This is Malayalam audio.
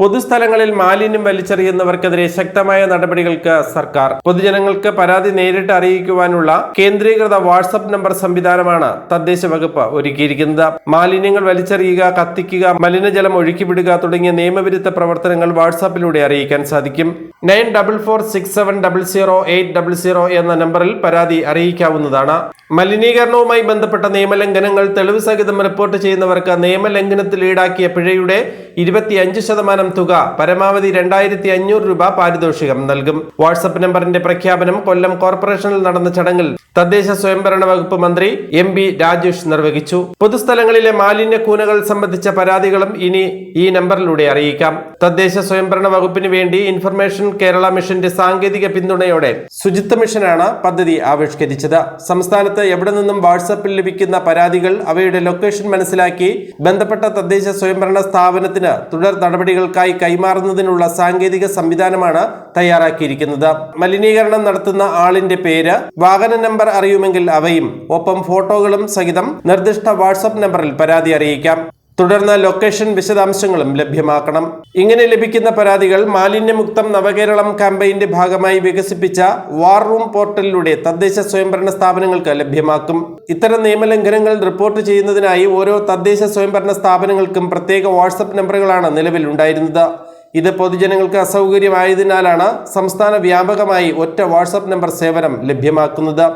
പൊതുസ്ഥലങ്ങളിൽ മാലിന്യം വലിച്ചെറിയുന്നവർക്കെതിരെ ശക്തമായ നടപടികൾക്ക് സർക്കാർ. പൊതുജനങ്ങൾക്ക് പരാതി നേരിട്ട് അറിയിക്കുവാനുള്ള കേന്ദ്രീകൃത വാട്സപ്പ് നമ്പർ സംവിധാനമാണ് തദ്ദേശ വകുപ്പ് ഒരുക്കിയിരിക്കുന്നത്. മാലിന്യങ്ങൾ വലിച്ചെറിയുക കത്തിക്കുക മലിനജലം ഒഴുക്കിവിടുക തുടങ്ങിയ നിയമവിരുദ്ധ പ്രവർത്തനങ്ങൾ വാട്സാപ്പിലൂടെ അറിയിക്കാൻ സാധിക്കും. Nine double four six seven double zero eight double zero എന്ന നമ്പറിൽ പരാതി അറിയിക്കാവുന്നതാണ്. മലിനീകരണവുമായി ബന്ധപ്പെട്ട നിയമലംഘനങ്ങൾ തെളിവ് സഹിതം റിപ്പോർട്ട് ചെയ്യുന്നവർക്ക് നിയമലംഘനത്തിൽ ഈടാക്കിയ പിഴയുടെ ഇരുപത്തിയഞ്ച് ശതമാനം തുക പരമാവധി രണ്ടായിരത്തി അഞ്ഞൂറ് രൂപ പാരിതോഷികം നൽകും. വാട്സപ്പ് നമ്പറിന്റെ പ്രഖ്യാപനം കൊല്ലം കോർപ്പറേഷനിൽ നടന്ന ചടങ്ങിൽ തദ്ദേശ സ്വയംഭരണ വകുപ്പ് മന്ത്രി എം ബി രാജേഷ് നിർവഹിച്ചു. പൊതുസ്ഥലങ്ങളിലെ മാലിന്യ കൂനകൾ സംബന്ധിച്ച പരാതികളും ഇനി ഈ നമ്പറിലൂടെ അറിയിക്കാം. തദ്ദേശ സ്വയംഭരണ വകുപ്പിന് വേണ്ടി ഇൻഫർമേഷൻ കേരള മിഷന്റെ സാങ്കേതിക പിന്തുണയോടെ ശുചിത്വ മിഷനാണ് പദ്ധതി ആവിഷ്കരിച്ചത്. സംസ്ഥാനത്ത് എവിടെ നിന്നും വാട്സാപ്പിൽ ലഭിക്കുന്ന പരാതികൾ അവയുടെ ലൊക്കേഷൻ മനസ്സിലാക്കി ബന്ധപ്പെട്ട തദ്ദേശ സ്വയംഭരണ സ്ഥാപനത്തിന് തുടർ നടപടികൾക്കായി കൈമാറുന്നതിനുള്ള സാങ്കേതിക സംവിധാനമാണ് തയ്യാറാക്കിയിരിക്കുന്നത്. മലിനീകരണം നടത്തുന്ന ആളിന്റെ പേര് വാഹന നമ്പർ അറിയുമെങ്കിൽ അവയും ഒപ്പം ഫോട്ടോകളും സഹിതം നിർദ്ദിഷ്ട വാട്സപ്പ് നമ്പറിൽ പരാതി അറിയിക്കാം. തുടർന്ന് ലൊക്കേഷൻ വിശദാംശങ്ങളും ലഭ്യമാക്കണം. ഇങ്ങനെ ലഭിക്കുന്ന പരാതികൾ മാലിന്യമുക്തം നവകേരളം ക്യാമ്പയിന്റെ ഭാഗമായി വികസിപ്പിച്ച വാർ റൂം പോർട്ടലിലൂടെ തദ്ദേശ സ്വയംഭരണ സ്ഥാപനങ്ങൾക്ക് ലഭ്യമാക്കും. ഇത്തരം നിയമലംഘനങ്ങൾ റിപ്പോർട്ട് ചെയ്യുന്നതിനായി ഓരോ തദ്ദേശ സ്വയംഭരണ സ്ഥാപനങ്ങൾക്കും പ്രത്യേക വാട്സപ്പ് നമ്പറുകളാണ് നിലവിലുണ്ടായിരുന്നത് ഇത് പൊതുജനങ്ങൾക്ക് അസൗകര്യമായതിനാലാണ് സംസ്ഥാന വ്യാപകമായി ഒറ്റ വാട്സപ്പ് നമ്പർ സേവനം ലഭ്യമാക്കുന്നത്.